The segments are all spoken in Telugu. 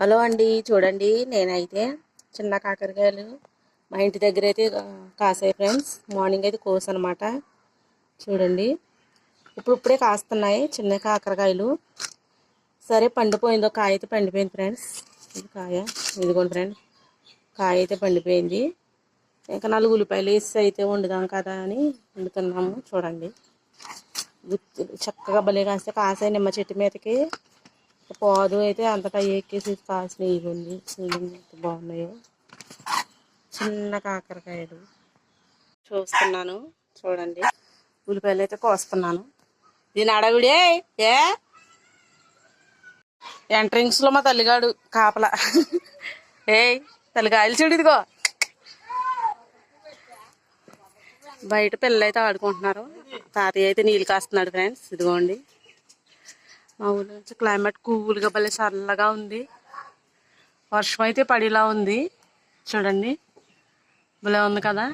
హలో అండి చూడండి నేనైతే చిన్న కాకరకాయలు మా ఇంటి దగ్గర అయితే కాసాయి ఫ్రెండ్స్. మార్నింగ్ అయితే కోసు అనమాట చూడండి. ఇప్పుడు ఇప్పుడే కాస్తున్నాయి చిన్న కాకరకాయలు. సరే పండిపోయింది ఒక కాయ అయితే పండిపోయింది ఫ్రెండ్స్. ఇది కాయ ఇదిగోండి ఫ్రెండ్. కాయ అయితే పండిపోయింది. ఇంకా నాలుగు ఉల్లిపాయలు వేసి అయితే వండుదాం కదా అని వండుతున్నాము. చూడండి. చక్కగా భలే కాస్తే కాసాయి నిమ్మ చెట్టు మీదకి పాదు అయితే అంతటా ఎక్కేసి కాసినవి ఇవ్వండి చూడండి ఎంత బాగున్నాయో. చిన్న కాకరకాయలు. చూస్తున్నాను చూడండి. ఉల్లిపాయలు అయితే కోస్తున్నాను. దీని అడవిడే ఏ ఎంట్రింగ్స్లో మా తల్లిగాడు కాపల. ఏయ్ తల్లిగాయలు చూడు ఇదిగో. బయట పిల్లలు అయితే ఆడుకుంటున్నారు. తాతయ్య అయితే నీళ్ళు కాస్తున్నాడు ఫ్రెండ్స్ ఇదిగోండి. మా ఊరి నుంచి క్లైమేట్ కూల్గా భలే చల్లగా ఉంది. వర్షం అయితే పడిలా ఉంది. చూడండి. భలే ఉంది కదా.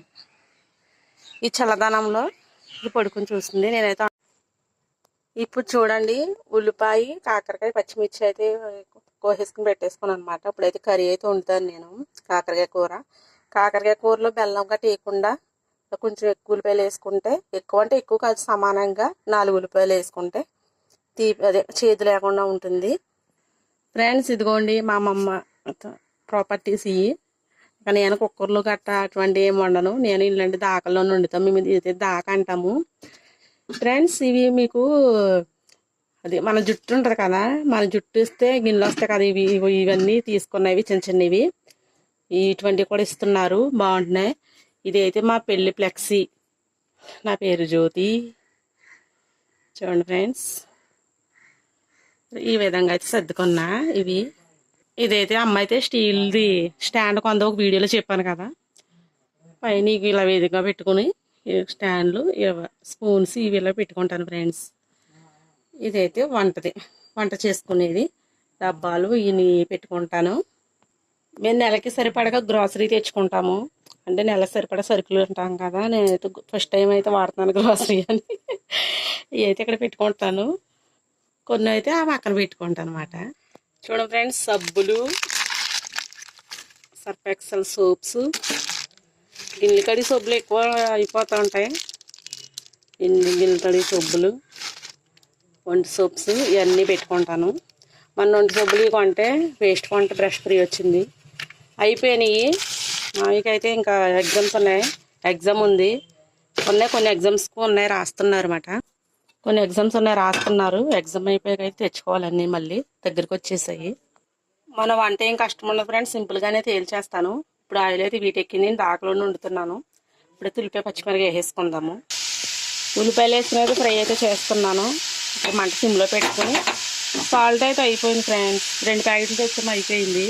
ఈ చల్లదనంలో ఇది పడుకొని చూస్తుంది. నేనైతే ఇప్పుడు చూడండి. ఉల్లిపాయ కాకరకాయ పచ్చిమిర్చి అయితే కోసేసుకుని పెట్టేసుకుని అనమాట ఇప్పుడైతే కర్రీ అయితే వండుతాను నేను. కాకరకాయ కూర. కాకరకాయ కూరలో బెల్లం గట్ట వేయకుండా కొంచెం ఎక్కువ ఉల్లిపాయలు వేసుకుంటే ఎక్కువ అంటే ఎక్కువ కాదు సమానంగా నాలుగు ఉల్లిపాయలు వేసుకుంటే తీపి అదే చేతి లేకుండా ఉంటుంది. ఫ్రెండ్స్ ఇదిగోండి మా అమ్మమ్మ ప్రాపర్టీస్ ఇవి ఇక నేను కుక్కర్లు గట్ట అటువంటి ఏమి వండను. నేను ఇలాంటి దాకల్లోనే వండుతాం. మేము ఇది దాక అంటాము. ఫ్రెండ్స్ ఇవి మీకు అది మన జుట్టు ఉంటుంది కదా మన జుట్టు ఇస్తే గిన్నెలు వస్తాయి కదా ఇవి ఇవన్నీ తీసుకున్నవి చిన్న చిన్నవి. ఇటువంటివి కూడా ఇస్తున్నారు. బాగుంటున్నాయి. ఇదైతే మా పెళ్ళి ఫ్లెక్సీ నా పేరు జ్యోతి. చూడండి ఫ్రెండ్స్. ఈ విధంగా అయితే సర్దుకున్నా ఇవి. ఇదైతే అమ్మ అయితే స్టీల్ది స్టాండ్ కొంత ఒక వీడియోలో చెప్పాను కదా. పైన ఇవి ఇలా వేదికగా పెట్టుకుని స్టాండ్లు స్పూన్స్ ఇవి ఇలా పెట్టుకుంటాను ఫ్రెండ్స్. ఇదైతే వంటది. వంట చేసుకునేది. డబ్బాలు ఇవి పెట్టుకుంటాను. మేము నెలకి సరిపడగా గ్రాసరీ తెచ్చుకుంటాము. అంటే నెల సరిపడా సరుకులు ఉంటాం కదా. నేనైతే ఫస్ట్ టైం అయితే వాడుతున్నాను గ్రాసరీ అని. ఇవి అయితే ఇక్కడ పెట్టుకుంటాను. కొన్ని అయితే ఆ పక్కన పెట్టుకుంటాను అనమాట చూడండి ఫ్రెండ్స్ సబ్బులు సర్ఫ్ ఎక్సెల్ సోప్స్ గిన్నెల కడి సబ్బులు ఎక్కువ అయిపోతూ ఉంటాయి. ఇన్ని గిన్నెల కడి సబ్బులు వంటి సోప్స్ ఇవన్నీ పెట్టుకుంటాను. మన వంటి సబ్బులు ఇవి కొంటే వేస్ట్ కొంటే బ్రష్ ఫ్రీ వచ్చింది. అయిపోయినాయి. మావికైతే ఇంకా ఎగ్జామ్స్ ఉన్నాయి. ఎగ్జామ్ ఉంది. ఉన్నాయి కొన్ని ఎగ్జామ్స్కు ఉన్నాయి రాస్తున్నారు అనమాట కొన్ని ఎగ్జామ్స్ ఉన్నాయి రాస్తున్నారు. ఎగ్జామ్ అయిపోయాక అయితే తెచ్చుకోవాలన్నీ మళ్ళీ దగ్గరికి వచ్చేసాయి. మన వంట ఏం కష్టం ఉండదు ఫ్రెండ్స్. సింపుల్గానే తేల్చేస్తాను. ఇప్పుడు ఆయిల్ అయితే వీటెక్కి నేను దాకలోనే వండుతున్నాను. ఇప్పుడు ఉల్లిపాయ పచ్చిమిరగా వేసేసుకుందాము ఉల్లిపాయలు వేసినది ఫ్రై అయితే చేస్తున్నాను. ఇప్పుడు మంట సిమ్లో పెట్టుకుని. సాల్ట్ అయితే అయిపోయింది ఫ్రెండ్స్. రెండు ప్యాకెట్లు తెచ్చాము అయిపోయింది.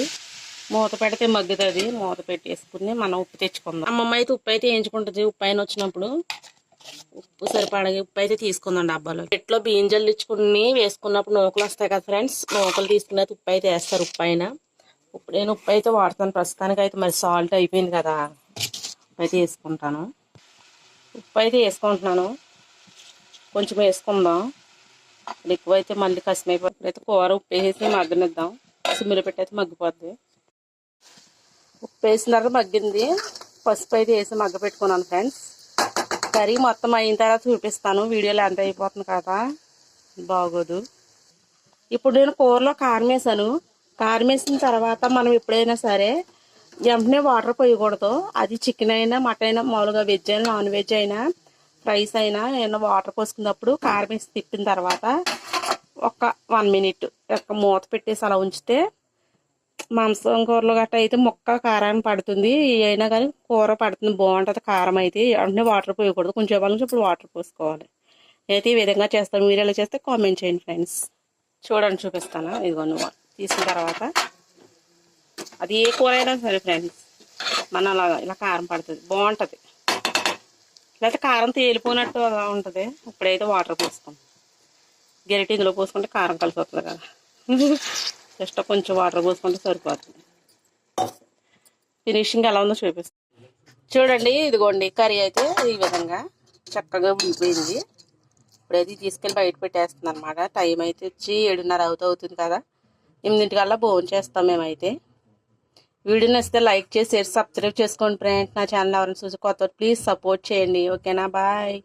మూత పెడితే మగ్గుతుంది. మూత పెట్టేసుకుని మనం ఉప్పు తెచ్చుకుందాం. అమ్మమ్మ అయితే ఉప్పు అయితే వేయించుకుంటుంది. ఉప్పు అయిన వచ్చినప్పుడు ఉప్పు సరిపడగా ఉప్పు అయితే తీసుకుందాం డబ్బాలో ఎట్లో బియ్యం జల్లించుకుని వేసుకున్నప్పుడు నూకలు వస్తాయి కదా ఫ్రెండ్స్ నూకలు తీసుకునే ఉప్పు అయితే వేస్తారు ఉప్పు అయిన ఇప్పుడు నేను ఉప్పు అయితే వాడుతాను. ప్రస్తుతానికి అయితే మరి సాల్ట్ అయిపోయింది కదా. ఉప్పు అయితే వేసుకుంటాను. ఉప్పు అయితే వేసుకుంటున్నాను. కొంచెం వేసుకుందాం. ఎక్కువ అయితే మళ్ళీ కసిమైపోతుంది అయితే కూర ఉప్పు వేసి మగ్గనిద్దాం. సిమ్మిలో పెట్టి అయితే మగ్గిపోద్ది. ఉప్పు వేసిన తర్వాత మగ్గింది. పసుపు అయితే వేసి మగ్గ పెట్టుకున్నాను ఫ్రెండ్స్ కర్రీ మొత్తం అయిన తర్వాత చూపిస్తాను. వీడియోలో ఎంత అయిపోతుంది కదా. బాగోదు. ఇప్పుడు నేను కూరలో కారం వేసాను. కారం వేసిన తర్వాత మనం ఎప్పుడైనా సరే వెంటనే వాటర్ పోయకూడదు. అది చికెన్ అయినా మటన్ అయినా మామూలుగా వెజ్ అయినా నాన్ వెజ్ అయినా ఫ్రైస్ అయినా ఏమైనా వాటర్ పోసుకున్నప్పుడు కారం వేసి తిప్పిన తర్వాత ఒక వన్ మినిట్ ఒక మూత పెట్టేసి అలా ఉంచితే మాంసం కూరలు గట్ట అయితే ముక్క కారాన్ని పడుతుంది. అయినా కానీ కూర పడుతుంది. బాగుంటుంది. కారం అయితే అంటే వాటర్ పోయకూడదు. కొంచెం వాళ్ళ నుంచి ఇప్పుడు వాటర్ పోసుకోవాలి. అయితే ఈ విధంగా చేస్తాను మీరు ఎలా చేస్తే కామెంట్ చేయండి ఫ్రెండ్స్. చూడండి చూపిస్తాను? ఇదిగోండి తీసిన తర్వాత. అది ఏ కూర అయినా సరే ఫ్రెండ్స్ మన అలా ఇలా కారం పడుతుంది. బాగుంటుంది. లేకపోతే కారం తేలిపోయినట్టు అలా ఉంటుంది. ఇప్పుడైతే వాటర్ పోసుకుంటాం గరిటె ఇందులో పోసుకుంటే కారం కలిసి వస్తుంది కదా. జస్ట్ కొంచెం వాటర్ పోసుకుంటే సరిపోతుంది. ఫినిషింగ్ ఎలా ఉందో చూపిస్తాను చూడండి ఇదిగోండి కర్రీ అయితే ఈ విధంగా చక్కగా ఉండిపోయింది. ఇప్పుడైతే తీసుకెళ్ళి బయట పెట్టేస్తుంది అనమాట టైం అయితే వచ్చి ఏడున్నర అవుతూ అవుతుంది కదా. ఎనిమిదింటికల్లా భోజనం చేస్తాం మేమైతే. వీడియో నచ్చితే లైక్ చేసి షేర్ సబ్స్క్రైబ్ చేసుకోండి ఫ్రెండ్స్. నా ఛానల్ ఎవరైనా చూసి కొత్త ప్లీజ్ సపోర్ట్ చేయండి. ఓకేనా? బాయ్.